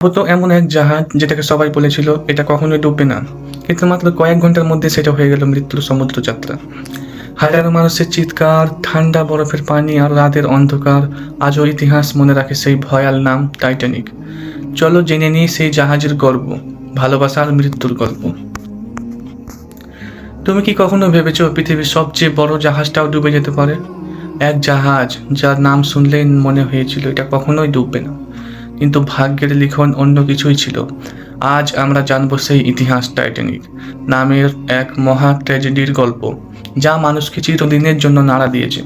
তো এমন এক জাহাজ যেটাকে সবাই বলেছিল, এটা কখনোই ডুববে না। কিন্তু মাত্র কয়েক ঘণ্টার মধ্যে সেটা হয়ে গেল মৃত্যুর সমুদ্র যাত্রা হাজারো মানুষের চিৎকার, ঠান্ডা বরফের পানি আর রাতের অন্ধকার, আজও ইতিহাস মনে রাখে সেই ভয়াল নাম টাইটানিক। চলো জেনে নিই সেই জাহাজের গর্ব, ভালোবাসা আর মৃত্যুর গল্প। তুমি কি কখনো ভেবেছো পৃথিবীর সবচেয়ে বড় জাহাজটাও ডুবে যেতে পারে? এক জাহাজ যার নাম শুনলেই মনে হয়েছিল এটা কখনোই ডুববে না। কিন্তু ভাগ্যের লিখন অন্য কিছুই ছিল। আজ আমরা জানব সেই ইতিহাস টাইটানিক, নামের এক মহা ট্র্যাজেডির গল্প, যা মানুষকে চিরদিনের জন্য নাড়া দিয়েছে।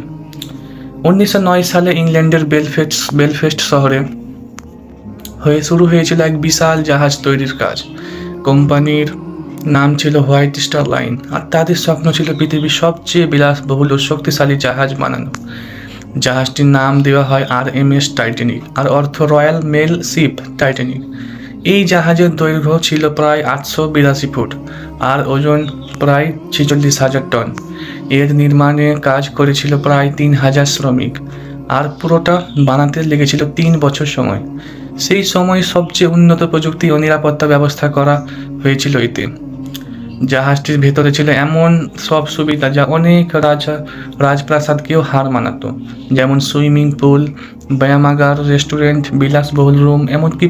উনিশশো নয় সালে ইংল্যান্ডের বেলফেস্ট বেলফেস্ট শহরে হয়ে শুরু হয়েছিল এক বিশাল জাহাজ তৈরির কাজ। কোম্পানির নাম ছিল হোয়াইট স্টার লাইন আর তাদের স্বপ্ন ছিল পৃথিবীর সবচেয়ে বিলাসবহুল ও শক্তিশালী জাহাজ বানানো। জাহাজটির নাম দেওয়া হয় আর এম এস টাইটানিক, আর অর্থ রয়্যাল মেল শিপ টাইটানিক। এই জাহাজের দৈর্ঘ্য ছিল প্রায় আটশো বিরাশি ফুট, আর ওজন প্রায় ছেচল্লিশ হাজার টন। এর নির্মাণে কাজ করেছিল প্রায় তিন হাজার শ্রমিক, আর পুরোটা বানাতে লেগেছিল তিন বছর সময়। সেই সময় সবচেয়ে উন্নত প্রযুক্তি ও নিরাপত্তা ব্যবস্থা করা হয়েছিল এতে। জাহাজটির ভেতরে ছিল এমন সব সুবিধা যা অনেক রাজা, রাজপ্রাসাদকেও হার মানাতো। যেমন সুইমিং পুল, ব্যায়ামাগার, রেস্টুরেন্ট, বিলাসবহুল রুম, এমনকি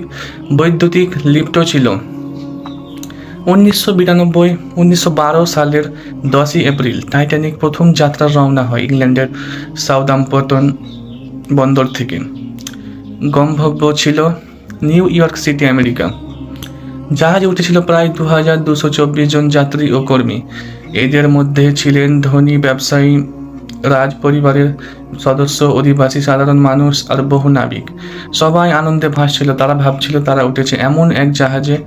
বৈদ্যুতিক লিফটও ছিল। উনিশশো বিরানব্বই, উনিশশো বারো সালের দশই এপ্রিল, টাইটানিক প্রথম যাত্রা রওনা হয় ইংল্যান্ডের সাউদাম্পটন বন্দর থেকে। গন্তব্য ছিল নিউ ইয়র্ক সিটি, আমেরিকা। জাহাজে উঠেছিল প্রায় দু হাজার দুশো চব্বিশ জন যাত্রী ও কর্মী। এদের মধ্যে ছিলেন ধনী ব্যবসায়ী, রাজ পরিবারের সদস্য, অধিবাসী, সাধারণ মানুষ আর বহু নাবিক। সবাই আনন্দে ভাসছিল, তারা ভাবছিল তারা উঠেছে। এমন এক জাহাজে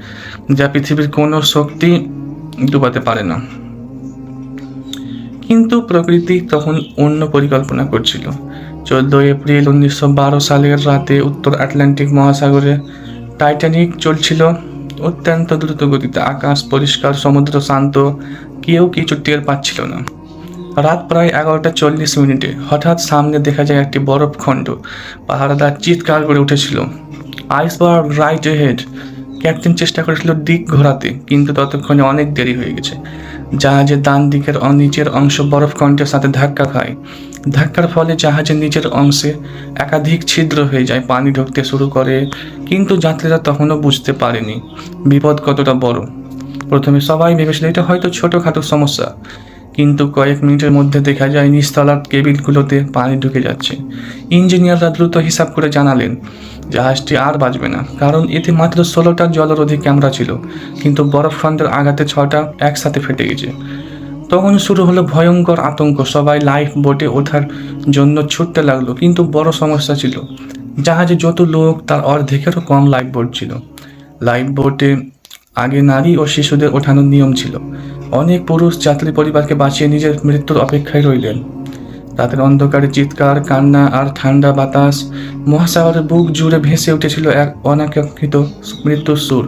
যা পৃথিবীর কোনো শক্তি ডুবাতে পারে না। কিন্তু প্রকৃতি তখন অন্য পরিকল্পনা করছিল। চোদ্দই এপ্রিল উনিশশো বারো সালের রাতে উত্তর আটলান্টিক মহাসাগরে টাইটানিক চলছিল। অত্যন্ত দ্রুত গতিতে আকাশ পরিষ্কার, সমুদ্র শান্ত, কেউ কিছু টের পাচ্ছিল না। রাত প্রায় এগারোটা চল্লিশ মিনিটে হঠাৎ সামনে দেখা যায় একটি বরফখণ্ড পাহাড়াদার চিৎকার করে উঠেছিল। আইসবার্গ রাইট হেড ক্যাপ্টেন চেষ্টা করেছিল দিক ঘোরাতে, কিন্তু ততক্ষণে অনেক দেরি হয়ে গেছে। জাহাজের ডান দিকের নিচের অংশ বরফখণ্ডের সাথে ধাক্কা খায়। ধাক্কার ফলে জাহাজের নিচের অংশে একাধিক ছিদ্র হয়ে যায়, পানি ঢুকতে শুরু করে। কিন্তু যাত্রীরা তখনও বুঝতে পারেনি বিপদ কতটা বড়। প্রথমে সবাই ভেবেছিল, এটা হয়তো ছোটোখাটো সমস্যা। কিন্তু কয়েক মিনিটের মধ্যে দেখা যায়, নিচতলার কেবিলগুলোতে পানি ঢুকে যাচ্ছে। ইঞ্জিনিয়াররা দ্রুত হিসাব করে জানালেন, জাহাজটি আর বাঁচবে না। কারণ এতে মাত্র ষোলোটা জলরোধী ক্যামেরা ছিল। কিন্তু বরফ বরফখণ্ডের আঘাতে ছটা একসাথে ফেটে গেছে। তখন শুরু হলো ভয়ঙ্কর আতঙ্ক। সবাই লাইফ বোটে ওঠার জন্য ছুটতে লাগল, কিন্তু বড় সমস্যা ছিল। জাহাজে যত লোক, তার অর্ধেকেরও কম লাইফ বোট ছিল। লাইফ বোটে আগে নারী ও শিশুদের ওঠানোর নিয়ম ছিল। অনেক পুরুষ যাত্রী পরিবারকে বাঁচিয়ে নিজের মৃত্যুর অপেক্ষায় রইলেন। রাতের অন্ধকারে চিৎকার, কান্না আর ঠান্ডা বাতাস, মহাসাগরের বুক জুড়ে ভেসে উঠেছিল এক অনাকাঙ্ক্ষিত মৃত্যুর সুর।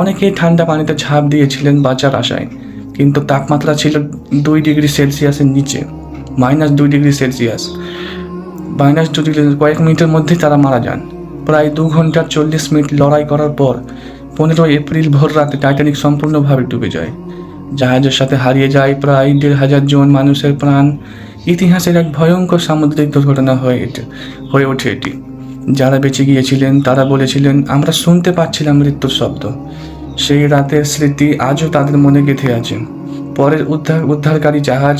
অনেকেই ঠান্ডা পানিতে ঝাঁপ দিয়েছিলেন বাঁচার আশায়। কিন্তু তাপমাত্রা ছিল দুই ডিগ্রি সেলসিয়াসের নিচে, মাইনাস দুই degree Celsius. Minus two degree, কয়েক মিনিটের মধ্যেই তারা মারা যান। প্রায় দু ঘণ্টা চল্লিশ মিনিট লড়াই করার পর পনেরো এপ্রিল ভোর রাতে টাইটানিক সম্পূর্ণভাবে ডুবে যায়। জাহাজের সাথে হারিয়ে যায় প্রায় দেড় হাজার জন মানুষের প্রাণ। ইতিহাসের এক ভয়ঙ্কর সামুদ্রিক দুর্ঘটনা হয়ে হয়ে ওঠে এটি। যারা বেঁচে গিয়েছিলেন, তারা বলেছিলেন, আমরা শুনতে পাচ্ছিলাম মৃত্যুর শব্দ। সেই রাতের স্মৃতি আজও তাদের মনে গেঁথে আছে। পরের উদ্ধার উদ্ধারকারী জাহাজ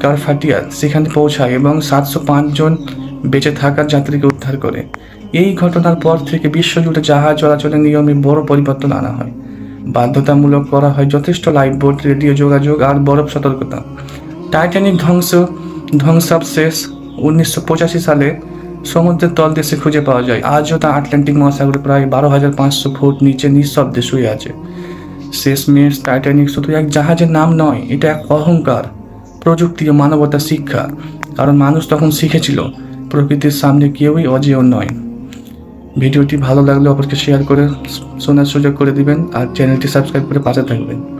কারফাটিয়া সেখানে পৌঁছায় এবং সাতশো পাঁচ জন বেঁচে থাকার যাত্রীকে উদ্ধার করে। এই ঘটনার পর থেকে বিশ্বজুড়ে জাহাজ চলাচলের নিয়মে বড় পরিবর্তন আনা হয়। বাধ্যতামূলক করা হয় যথেষ্ট লাইফ বোট রেডিও যোগাযোগ আর বরফ সতর্কতা। টাইটানিক ধ্বংস ধ্বংসাবশেষ উনিশশো পঁচাশি সালে সমুদ্রের তলদেশে খুঁজে পাওয়া যায়। আজও তা আটলান্টিক মহাসাগরে প্রায় বারো হাজার পাঁচশো ফুট নিচে নিঃশব্দে শুয়ে আছে। শেষমেশ টাইটানিক শুধু এক জাহাজের নাম নয়, এটা এক অহংকার, প্রযুক্তি ও মানবতা শিক্ষা। কারণ মানুষ তখন শিখেছিল, প্রকৃতির সামনে কেউই অজেয় নয়। ভিডিওটি ভালো লাগলে অপরকে শেয়ার করে, শোনার সুযোগ করে দিবেন, আর চ্যানেলটি সাবস্ক্রাইব করে পাশে থাকবেন।